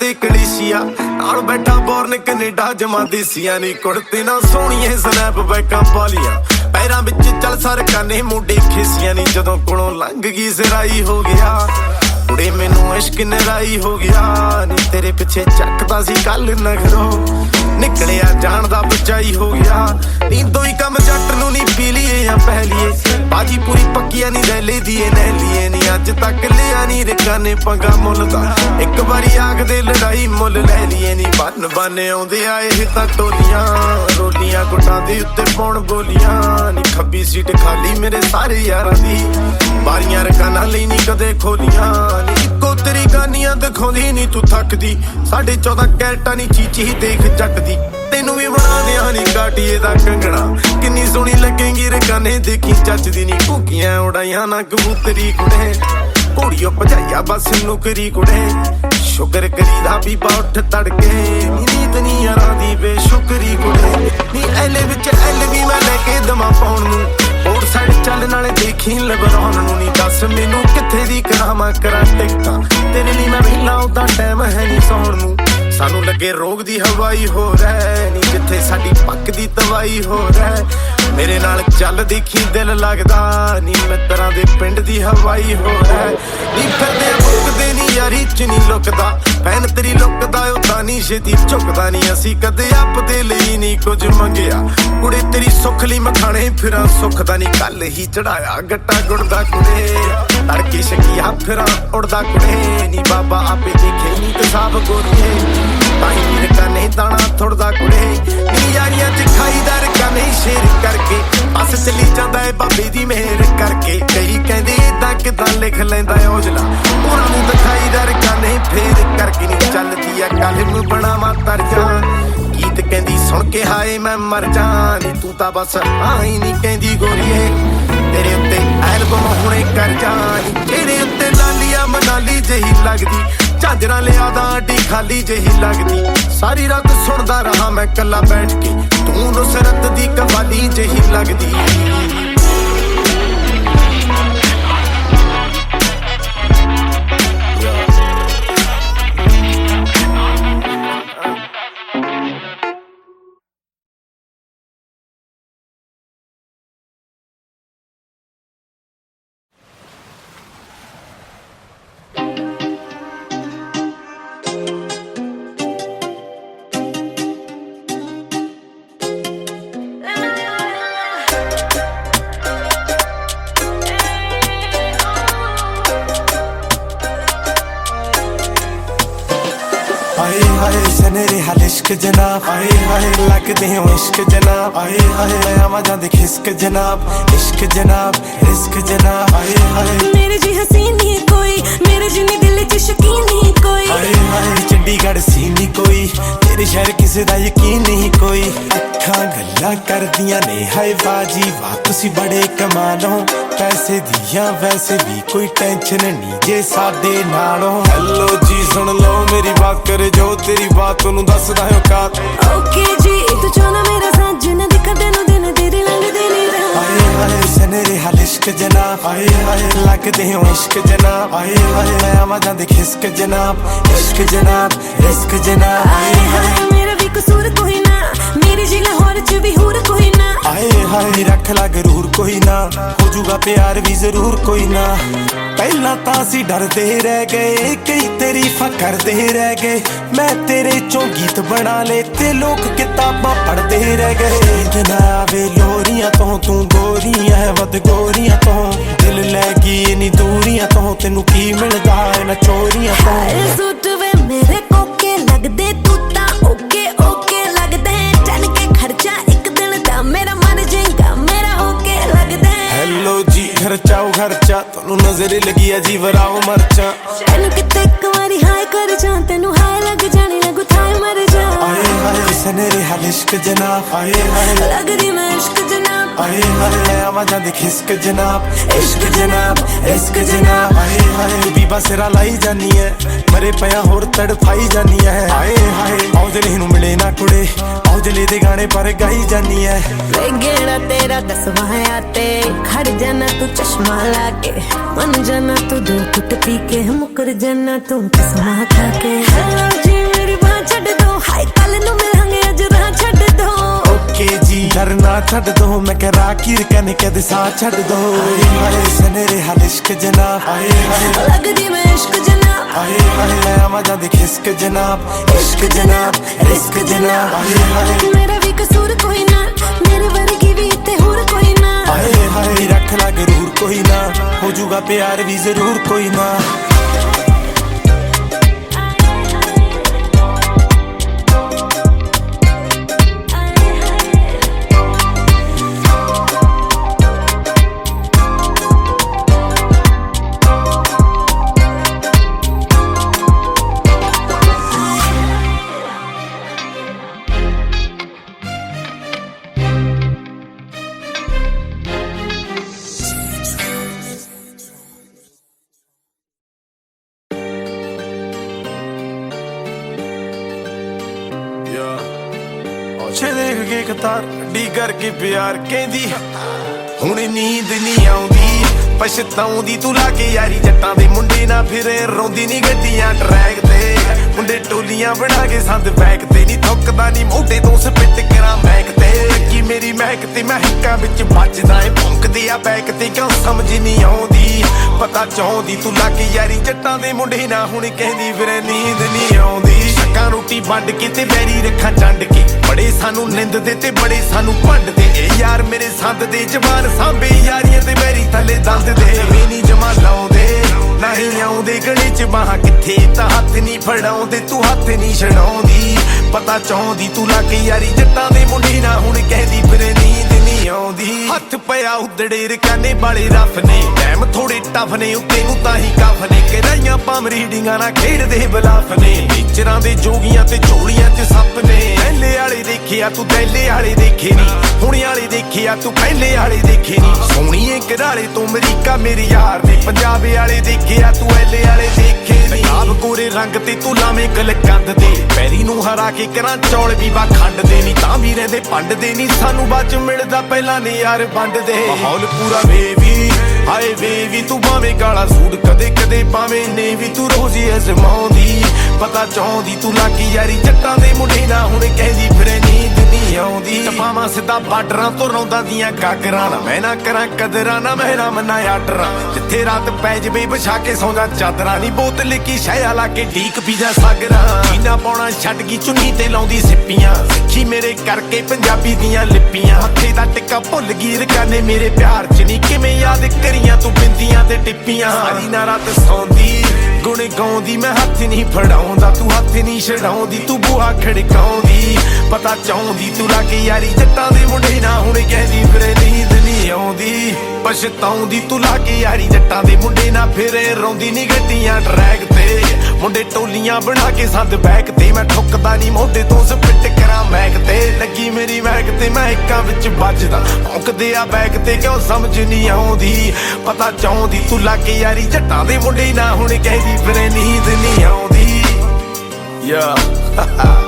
ਤੇ ਕਲੀਸ਼ੀਆ। ਨਾਲ ਬੈਠਾ ਬੋਰਨ ਕੈਨੇਡਾ, ਜਮਾ ਦੇਸੀਆਂ ਨਹੀਂ ਕੁੜਤੇ, ਨਾ ਸੋਹਣੀਏ ਸਨੈਪ ਬੈਕਾਂ ਪਾਲੀਆਂ। ਪੈਰਾਂ ਵਿੱਚ ਚੱਲ ਸਰਕਾਂ ਨੇ ਮੁੰਡੇ ਖੇਸੀਆਂ ਨਹੀਂ ਜਦੋਂ ਕੋਲੋਂ ਲੰਘ ਗਈ ਸਿਰਾਈ ਹੋ ਗਿਆ। ਕੁੜੇ ਮੈਨੂੰ ਇਸ਼ਕ, ਨਰਾਈ ਹੋ ਗਿਆ। ਨੀ ਤੇਰੇ ਪਿੱਛੇ ਚੱਕਦਾ ਸੀ ਕੱਲ ਨਗਰੋਂ। ਨਿਕਲਿਆ, ਜਾਣ ਦਾ ਬਚਾਈ ਹੋ ਗਿਆ। ਨੀਂਦੋਂ ਹੀ ਕੰਮ ਜੱਟ ਨੂੰ ਨਹੀਂ ਪੀ ਲਈਏ ਜਾਂ ਪਹਿਲੀਏ ਬਾਜੀ ਪੂਰੀ ਪੱਕੀਆਂ ਨਹੀਂ ਲੈ ਲਈ ਨਹਿ ਲਈਏ ਨਹੀਂ ਅੱਜ ਤੱਕ ਲਿਆ ਨਹੀਂ ਰਿਕਾਂ ਪੰਗਾ ਮੁੱਲ ਦਾ। ਇੱਕ ਵਾਰੀ ਆਗ ਦੇ ਲੜਾਈ ਮੁੱਲ ਲੈ ਲਈਏ ਨਹੀਂ ਬੰਨ ਬੰਨੇ ਆਉਂਦੇ ਆਏ ਇਹ ਤਾਂ ਟੋਲੀਆਂ। ਰੋਲੀਆਂ ਗੁੱਟਾਂ ਦੇ ਉੱਤੇ ਪਾਉਣ ਬੋਲੀਆਂ। ਨਹੀਂ ਖੱਬੀ ਸੀਟ ਖਾਲੀ ਮੇਰੇ ਸਾਰੇ ਯਾਰਾਂ ਦੀ। ਬਾਰੀਆਂ ਰਕਾਨਾਂ ਲਈ ਨਹੀਂ ਕਦੇ ਖੋਲੀਆਂ। ਨੀ ਤੇਰੀ ਗਾਨੀਆਂ ਦਿਖਾਉਂਦੀ ਨਹੀਂ ਤੂੰ ਥੱਕਦੀ। ਸਾਡੇ 14 ਕੈਰਟਾਂ ਨਹੀਂ ਚੀਚੀ ਦੇਖ ਜੱਟ ਦੀ ਤੈਨੂੰ ਵੀ ਬਣਾ ਦਿਆਂ ਨਹੀਂ ਕਾਟੀਏ ਦਾ ਕੰਗਣਾ। ਕਿੰਨੀ ਸੋਹਣੀ ਲੱਗੇਗੀ ਰਕਾਨੇ ਦੇਖੀ ਚੱਜਦੀ ਨਹੀਂ ਭੁੱਕੀਆਂ ਉਡਾਈਆਂ ਨਾ ਕਬੂਤਰੀ ਕੁੜੇ। ਘੋੜੀਓ ਭਜਾਈਆ ਬਸ ਨੁਕਰੀ ਕੁੜੇ। ਸ਼ੁਕਰ ਕਰੀਦਾ ਵੀ ਬਾ ਤੜਕੇ। ਨੀ ਨੀਤ ਦੀ ਬੇਸ਼ੁਕਰੀ ਕੁੜੇ। ਨੀ ਐਲੇ ਵਿੱਚ ਐਲ ਵੀ ਮੈਂ ਲੈ ਕੇ ਦਮਾ ਪਾਉਣ ਨੂੰ। ਹੋਰ ਸਾਈਡ ਚੱਲ ਨਾਲੇ ਦੇਖੀ ਲਬਰਾਨ ਨੂੰ ਨਹੀਂ ਦੱਸ। ਮੈਨੂੰ ਕਿੱਥੇ ਦੀ ਕਰਾਵਾਂ ਕਰਾਂ ਟਿਕਟਾਂ? ਤੇਰੇ ਲਈ ਮੈਂ ਵਿਹਲਾ ਉਦਾਂ ਟਾਈਮ ਹੈ ਨਹੀਂ ਸੌਣ ਨੂੰ। ਸਾਨੂੰ ਲੱਗੇ ਰੋਗ ਦੀ ਹਵਾਈ ਹੋ ਰਹਿ ਨਹੀਂ ਜਿੱਥੇ ਸਾਡੀ ਪੱਕ ਦੀ ਤਵਾਈ ਹੋ ਰਹਿ। ਮੇਰੇ ਨਾਲ ਚੱਲ ਦੇਖੀ ਦਿਲ ਲੱਗਦਾ ਨਹੀਂ ਮਿੱਤਰਾਂ ਦੇ ਪਿੰਡ ਦੀ ਹਵਾਈ ਹੋ ਰਹਿ। ਨਹੀਂ ਫਿਰਦੇ ਯਾਰੀ ਚ ਨਹੀਂ ਲੁਕਦਾ। ਪੈਨ ਤੇਰੀ ਲੁਕਦਾ, ਉਹ ਨਹੀਂ ਛੇਤੀ ਝੁਕਦਾ ਨਹੀਂ ਅਸੀਂ ਕਦੇ ਆਪਦੇ ਲਈ ਨਹੀਂ ਕੁਝ ਮੰਗਿਆ। ਕੁੜੇ ਤੇਰੀ ਸੁੱਖ ਲਈ ਮਖਾਣੇ, ਫਿਰਾਂ ਸੁੱਖ ਦਾ ਨਹੀਂ। ਕੱਲ ਹੀ ਚੜਾਇਆ ਗੱਟਾ ਗੁੜਦਾ ਕੁੜੇ। ਤੜਕੇ ਸ਼ਕੀਆ ਫਿਰਾਂ ਉੜਦਾ ਕੁੜੇ। ਨਹੀਂ ਬਾਬਾ ਆਪੇ ਦੇਖੇ ਨਹੀਂ ਤੇ ਸਾਬ ਗੋਰੀਏ ਪਾਈ ਵੀਰ ਕਾਨੇ ਦਾਣਾ ਥੋੜਦਾ ਕੁੜੇ। ਨੀ ਯਾਰੀਆਂ ਚ ਖਾਈਦਾ ਰਕਾਨੇ ਸ਼ੇਰ ਕਰਕੇ ਬਸ ਚਲੀ ਜਾਂਦਾ ਏ ਬਾਬੇ ਦੀ ਮਿਹਰ ਕਰਕੇ। ਕਈ ਕਹਿੰਦੇ ਇਦਾਂ ਕਿਦਾਂ ਲਿਖ ਲੈਂਦਾ ਏ ਔਜਲਾ? ਉਹਨਾਂ ਨੂੰ ਦਿਖਾਈਦਾ ਰਕਾਨੇ ਫੇਰ ਕਰਕੇ ਨਹੀਂ ਚੱਲਦੀ ਆ। ਕਲਮ ਬਣਾਵਾ ਤਰਜਾ। ਗੀਤ ਕਹਿੰਦੀ, ਸੁਣ ਕੇ ਹਾਏ, ਮੈਂ ਮਰ ਜਾਂ ਨੀ ਤੂੰ ਤਾਂ ਬਸ ਆਈ ਨਹੀਂ ਕਹਿੰਦੀ ਗੋਰੀਏ। ਤੇਰੇ ਉੱਤੇ ਐਲਬਮ ਹੁਣੇ ਕਰ ਜਾਣੀ ਤੇਰੇ ਉੱਤੇ ਲਾਲੀਆ ਮਨਾਲੀ ਜਹੀ ਲੱਗਦੀ। ਝਾਂਜਰਾਂ ਲਿਆਦਾ ਅੱਡੀ ਖਾਲੀ ਜਹੀ ਲੱਗਦੀ। ਸਾਰੀ ਰਾਤ ਸੁਣਦਾ ਰਹਾ ਮੈਂ ਕੱਲਾ ਬੈਠ ਕੇ। ਤੂੰ ਨੁਸਰਤ ਦੀ ਕਵਾਲੀ ਜਹੀ ਲੱਗਦੀ। ਸਨੇਰੇ ਹਲ ਇਸ਼ਕ ਜਨਾਬ ਆਏ ਹਾਏ ਲੱਗਦੇ ਹੋ ਇਸ਼ਕ ਜਨਾਬ ਆਏ ਹਾਏ ਆਵਾਂ ਜਾਂਦੇ ਖਿਸਕ ਜਨਾਬ ਇਸ਼ਕ ਜਨਾਬ ਰਿਸਕ ਜਨਾਬ ਆਏ ਹਾਏ ਮੇਰੇ ਜੀ ਹਸੀਨ ਨਹੀਂ ਕੋਈ ਮੇਰੇ ਜਿੰਨੇ ਦਿਲ 'ਚ ਸ਼ਕੀਨ ਨਹੀਂ ਕੋਈ ਆਏ ਹਾਏ ਚੰਡੀਗੜ੍ਹ ਸੀ ਨਹੀਂ ਕੋਈ ਤੇਰੇ ਸ਼ਹਿਰ ਕਿਸੇ ਦਾ ਯਕੀਨ ਨਹੀਂ ਕੋਈ ਅੱਖਾਂ ਗੱਲਾਂ ਕਰਦੀਆਂ ਨੇ ਹਾਏ ਬਾਜੀ ਵਾ ਤੁਸੀਂ ਬੜੇ ਕਮਾਲੋ ਪੈਸੇ ਦੀਆਂ ਵੈਸੇ ਵੀ ਕੋਈ ਟੈਨਸ਼ਨ ਨਹੀਂ ਜੇ ਸਾਡੇ ਨਾਲੋਂ ਹੈਲੋ ਜੀ ਸੁਣ ਲਓ ਮੇਰੀ ਬਾਤ ਕਰੇ ਜੋ ਤੇਰੀ ਬਾਤ ਨੂੰ ਦੱਸਦਾ ਚਾਹੇ ਔਕਾਤ। ਓਕੇ ਜੀ ਤੂੰ ਚਾਹਨਾ ਮੇਰਾ ਸਾਜਨ ਦੇ ਕਦੇ ਨੂੰ ਦਿਨ ਤੇਰੇ ਲੰਘਦੇ ਨਹੀਂ ਆਏ ਹਾਏ ਸਨਰੇ ਹਲਿਸ਼ਕ ਜਨਾਬ। ਆਏ ਹਾਏ ਲੱਗਦੇ ਹੋ ਇਸ਼ਕ ਜਨਾਬ। ਆਏ ਹਾਏ ਮੈਂ ਆਵਾਂ ਜਾਂਦੇ ਖਿਸਕ ਜਨਾਬ। ਇਸ਼ਕ ਜਨਾਬ ਰਿਸਕ ਜਨਾਬ। ਆਏ ਹਾਏ ਮੇਰਾ ਵੀ ਕਸੂਰ ਕੋਈ ਨਾ। ਮੇਰੀ ਜੀ ਲਾਹੌਰ ਚ ਵੀ ਹੂਰ ਕੋਈ ਨਾ। ਆਏ ਹਾਏ ਰੱਖ ਲਾ ਗਰੂਰ ਕੋਈ ਨਾ। ਹੋ ਜੂਗਾ ਪਿਆਰ ਵੀ ਜ਼ਰੂਰ ਕੋਈ ਨਾ। ਪਹਿਲਾਂ ਤਾਂ ਸੀ ਡਰਦੇ ਰਹਿ ਗਏ ਕਈ ਤੇਰੀ ਫਕਰਦੇ ਰਹਿ ਗਏ। ਮੈਂ ਤੇਰੇ ਚੋਂ ਗੀਤ ਬਣਾ ਲੇ ਤੇ ਲੋਕ ਕਿਤਾਬਾਂ ਪੜਦੇ ਰਹਿ ਗਏ। ਜਨਾਵੇ ਲੋਰੀਆਂ ਤੋਂ, ਤੂੰ ਗੋਰੀਆਂ ਵਦ ਗੋਰੀਆਂ ਤੋਂ। ਦਿਲ ਲੈ ਗਈ ਨੀ ਦੂਰੀਆਂ ਤੋਂ, ਤੈਨੂੰ ਕੀ ਮਿਲਦਾ ਇਹਨਾਂ ਚੋਰੀਆਂ ਤੋਂ? ਸੁੱਟਵੇ ਮੇਰੇ ਕੋਕੇ ਲੱਗਦੇ ਤੂੰ ਤਾਂ ਖਰਚਾਓ ਖਰਚਾ। ਤੁਹਾਨੂੰ ਨਜ਼ਰ ਲੱਗੀ ਆ ਜੀ ਵਰਾਓ ਮਰਚਾ। ਤੈਨੂੰ ਕਿਤੇ ਇੱਕ ਵਾਰੀ ਹਾਏ ਕਰ ਜਾਂ ਤੈਨੂੰ ਹਾਏ ਲੱਗ ਜਾਣੀ ਲੱਗੂ ਥਾਏ ਮਰ ਜਾ। ਆਏ ਹਾਏ ਸਨੇਰੇ ਹਲ ਇਸ਼ਕ ਜਨਾਬ। ਆਏ ਹਾਏ। ਲੱਗਦੀ ਮੈਂ ਇਸ਼ਕ ਜਨਾਬ। ਆਏ ਹਾਏ ਆਵਾਂ ਜਾਂਦੇ ਖਿਸਕ ਜਨਾਬ। ਇਸ਼ਕ ਜਨਾਬ ਇਸ਼ਕ ਜਨਾਬ। ਆਏ ਹਾਏ ਬੀਬਾ ਸਿਰਾ ਲਾਈ ਜਾਨੀ ਐ। ਮਰੇ ਪਿਆ ਹੋਰ ਤੜਫਾਈ ਜਾਨੀ ਐ। ਆਏ ਕੁੜੇ, ਔਜਲੇ ਦੇ ਗਾਣੇ ਪਰ ਗਾਈ ਜਾਨੀ ਐ। ਵੇ ਗੇੜਾ ਤੇਰਾ ਦਸਵਾਇਆ ਤੇ, ਖੜ ਜਾਣਾ ਤੂੰ ਚਸ਼ਮਾ ਲਾ ਕੇ। ਮਨ ਜਾਣਾ ਤੂੰ ਦੋ ਘੁੱਟ ਪੀ ਕੇ, ਮੁਕਰ ਜਾਣਾ ਤੂੰ ਕਸਮਾਂ ਖਾ ਕੇ। ਹੈਲੋ ਜੀ ਦੋ ਮੈਂ ਕਹਿ ਰਾਖੀਰ ਕਨ ਕਦ ਸਾਹ ਛੱਡ ਦੋ। ਹਾਏ ਸਨੇਰੇ ਹਲ ਇਸ਼ਕ ਜਨਾ। ਹਾਏ ਹਾਏ। ਲੱਗਦੀ ਮੈਂ ਇਸ਼ਕ ਜਨਾ ਹਾਏ ਹਾਏ ਆਵਾਂ ਜਾਂਦੇ ਖਿਸਕ ਜਨਾਬ। ਇਸ਼ਕ ਜਨਾਬ ਰਿਸਕ ਜਨਾਬ। ਹਾਏ। ਹਾਏ ਮੇਰਾ ਵੀ ਕਸੂਰ ਕੋਈ ਨਾ। ਮੇਰੇ ਵਰਗੀ ਵੀ ਤੇ ਹੋਰ ਕੋਈ ਨਾ। ਹਾਏ ਹਾਏ ਰੱਖ ਲਾ ਗਰੂਰ ਕੋਈ ਨਾ। ਹੋ ਜੂਗਾ ਪਿਆਰ ਵੀ ਜ਼ਰੂਰ ਕੋਈ ਨਾ। ਦੇਖ ਕੇ ਡੀ ਕਰਕੇ ਪਿਆਰ ਕਹਿੰਦੀ, ਹੁਣ ਨੀਂਦ ਨਹੀਂ ਆਉਂਦੀ ਪਛਤਾਉਂਦੀ ਤੂੰ ਲਾ ਕੇ ਯਾਰੀ, ਜੱਟਾਂ ਦੇ ਮੁੰਡੇ ਨਾ ਫਿਰੇ, ਰੋਂਦੀ ਨਹੀਂ ਗੱਡੀਆਂ ਟਰੈਕ ਤੇ, ਮੁੰਡੇ ਟੋਲੀਆਂ ਬਣਾ ਕੇ ਸੰਦ ਬੈਕ ਤੇ ਨਹੀਂ ਥੁੱਕਦਾ ਨਹੀਂ ਮੋਢੇ ਤੋਂ ਸਪਿੱਟ ਕਰਾਂ ਮੈਕ ਤੇ ਕੀ ਮੇਰੀ ਮਹਿਕ ਤੇ ਮਹਿਕਾਂ ਵਿੱਚ ਵੱਜਦਾ ਏ ਭੌਂਕਦੀ ਆ ਬੈਕ ਤੇ, ਕਿਉਂ ਸਮਝ ਨਹੀਂ ਆਉਂਦੀ? ਪਤਾ ਚਾਹੁੰਦੀ ਤੂੰ ਲਾ ਕੇ ਯਾਰੀ, ਜੱਟਾਂ ਦੇ ਮੁੰਡੇ ਨਾ, ਹੁਣ ਕਹਿੰਦੀ ਫਿਰੇ ਨੀਂਦ ਨਹੀਂ ਆਉਂਦੀ। ਸ਼ੱਕਾਂ ਰੋਟੀ ਵੰਡ ਕੇ ਤੇ ਬੈਰੀ ਰੱਖਾਂ ਚੰਡ ਕੇ। ਬੜੇ ਸਾਨੂੰ ਨਿੰਦਦੇ ਤੇ ਬੜੇ ਸਾਨੂੰ ਭੰਡਦੇ ਇਹ ਯਾਰ ਮੇਰੇ ਸੰਦ ਦੇ ਜਵਾਨ ਸਾਂਭੇ ਯਾਰੀਆਂ ਤੇ ਬੈਰੀ ਥੱਲੇ ਦੰਦ ਦੇ। ਵੀ ਨਹੀਂ ਜਮਾ ਲਾਉਂਦੇ ਨਹੀਂ ਆਉਂਦੇ ਗਲੀ ਚ। ਬਾਹਾਂ ਕਿੱਥੇ ਤਾਂ ਹੱਥ ਨਹੀਂ ਫੜਾਉਂਦੇ, ਤੂੰ ਹੱਥ ਨਹੀਂ ਛਡਾਉਂਦੀ। ਪਤਾ ਚਾਹੁੰਦੀ ਤੂੰ ਲਾ ਕੇ ਯਾਰੀ ਜੱਟਾਂ ਦੇ ਮੁੰਡੇ ਨਾ ਹੁਣ ਕਹਿੰਦੀ ਫਿਰੇ ਨੀਂਦ। ਆਉਂਦੀ। ਹੱਥ ਪਿਆ ਉਦੜੇ ਰਕਾਨੇ ਵਾਲੇ ਰਫ ਨੇ। ਟਾਈਮ ਥੋੜੇ ਟਫ ਨੇ ਉੱਤੇ ਨੂੰ ਤਾਂ ਹੀ ਕਫ ਨੇ। ਕਿਰਾਈਆਂ ਪਾਮ ਰੀਡਿੰਗਾਂ ਨਾਲ ਖੇਡਦੇ ਬਲਾਫ ਨੇ। ਟੀਚਰਾਂ ਦੇ ਜੋਗੀਆਂ ਤੇ ਝੋਲੀਆਂ 'ਚ ਸੱਪ ਨੇ। ਪਹਿਲੇ ਵਾਲੇ ਦੇਖਿਆ ਤੂੰ ਪਹਿਲੇ ਵਾਲੇ ਦੇਖੇ ਨਹੀਂ ਹੁਣ ਵਾਲੇ ਦੇਖਿਆ ਤੂੰ ਪਹਿਲੇ ਵਾਲੇ ਦੇਖੇ ਨਹੀਂ ਸੋਹਣੀਏ ਘਰਾਲੇ ਤੋਂ ਅਮਰੀਕਾ ਮੇਰੇ ਯਾਰ ਨੇ। ਪੰਜਾਬ ਵਾਲੇ ਦੇਖਿਆ ਤੂੰ ਐਲੇ ਵਾਲੇ ਦੇਖੇ ਨਹੀਂ ਆਪ ਕੋਰੇ ਰੰਗ ਤੇ ਤੂੰ ਲਾਵੇਂ ਗਲ ਕੰਦ ਨੂੰ ਹਰਾ ਕੇ ਕਰਾਂ ਚੌਲ ਵੀ ਵਾ ਖੰਡ ਨਹੀਂ ਤਾਂ ਵੀ ਰਹਿੰਦੇ ਪੰਡ ਨਹੀਂ ਸਾਨੂੰ ਬਾਅਦ ਚ ਮਿਲਦਾ ਪਹਿਲਾਂ ਨੇ ਯਾਰ ਵੰਡ ਦੇ ਮਾਹੌਲ ਪੂਰਾ ਵੇਵੀ, ਹਾਏ ਵੇਵੀ, ਤੂੰ ਭਾਵੇਂ ਕਾਲਾ ਸੂਟ ਕਦੇ ਕਦੇ ਪਾਵੇਂ ਨੇ ਵੀ ਤੂੰ ਰੋਜ਼ੀ ਅਜ਼ਮਾਉਂਦੀ। ਪਤਾ ਚਾਹੁੰਦੀ ਤੂੰ ਲੱਗੀ ਯਾਰੀ, ਜੱਟਾਂ ਦੇ ਮੁੰਡੇ ਨਾ ਟਪਾਵਾਂ ਬਾਰਡਰਾਂ ਤੋਂ ਰੌਂਦਾ ਦੀਆਂ ਗਾਗਰਾਂ ਨਾ ਮੈਂ ਨਾ ਕਰਾਂ ਕਦਰਾਂ, ਨਾ ਮੈਂ ਨਾ ਮਨਾ ਆਡਰਾਂ ਜਿੱਥੇ ਰਾਤ ਪੈ ਜਵੇ ਵਿਛਾ ਕੇ ਸੌਂਦਾ ਚਾਦਰਾਂ ਨਹੀਂ ਬੋਤਲ ਕੀ ਸ਼ਹਿਆ ਲਾ ਕੇ ਢੀਕ ਪੀਜਾ ਸਾਗਰਾਂ। ਕੀਨਾ ਪਾਉਣਾ ਛੱਡ ਗਈ ਚੁੰਨੀ ਤੇ ਲਾਉਂਦੀ ਸਿੱਪੀਆਂ। ਸਿੱਖੀ ਮੇਰੇ ਕਰਕੇ ਪੰਜਾਬੀ ਦੀਆਂ ਲਿਪੀਆਂ। ਹੱਥੇ ਦਾ ਟਿੱਕਾ ਭੁੱਲ ਗਈ ਰਕਾਨੇ ਮੇਰੇ ਪਿਆਰ ਚ ਨਹੀਂ ਕਿਵੇਂ ਯਾਦ ਕਰੀਆਂ ਤੂੰ ਬਿੰਦੀਆਂ ਤੇ ਟਿੱਪੀਆਂ। ਸਾਰੀ ਨਾ ਰਾਤ ਸੌਂਦੀ। ਗੁਣ ਗਾਉਂਦੀ, ਮੈਂ ਹੱਥ ਨਹੀਂ ਫੜਾਉਂਦਾ, ਤੂੰ ਹੱਥ ਨਹੀਂ ਛਡਾਉਂਦੀ, ਤੂੰ ਬੁਹਾ ਖੜਕਾਉਂਦੀ, ਪਤਾ ਚਾਹੁੰਦੀ, ਤੂੰ ਲਾ ਯਾਰੀ ਜੱਟਾਂ ਦੇ ਮੁੰਡੇ ਨਾ, ਹੁਣ ਕਹਿੰਦੀ ਫਿਰੇ ਨੀਂਦ ਨਹੀਂ ਆਉਂਦੀ। ਪਛਤਾਉਂਦੀ, ਤੂੰ ਲਾ ਕੇ ਯਾਰੀ ਜੱਟਾਂ ਦੇ ਮੁੰਡੇ ਨਾ, ਫਿਰੇ ਰੋਂਦੀ ਨਹੀਂ ਗੱਡੀਆਂ ਟਰੈਕ ਤੇ। ਮੁੰਡੇ ਟੋਲੀਆਂ ਬਣਾ ਕੇ ਸੰਦ ਬੈਕ ਤੇ। ਮੈਂ ਠੁੱਕਦਾ ਨਹੀਂ ਮੋਢੇ ਤੋਂ ਸਪਿੱਟ ਕਰਾਂ ਮੈਕ ਤੇ। ਲੱਗੀ ਮੇਰੀ ਮੈਕ ਤੇ ਮੈਂ ਇੱਕਾਂ ਵਿੱਚ ਵੱਜਦਾ। ਭੌਂਕਦੇ ਆ ਬੈਕ ਤੇ ਕਿਉਂ ਸਮਝ ਨਹੀਂ ਆਉਂਦੀ? ਪਤਾ ਚਾਹੁੰਦੀ ਤੂੰ ਲੱਗ ਯਾਰੀ ਜੱਟਾਂ ਦੇ ਮੁੰਡੇ ਨਾ ਹੁਣ ਕਹਿੰਦੀ ਫਿਰੇ ਨੀਂਦ ਨਹੀਂ ਆਉਂਦੀ। ਯਾ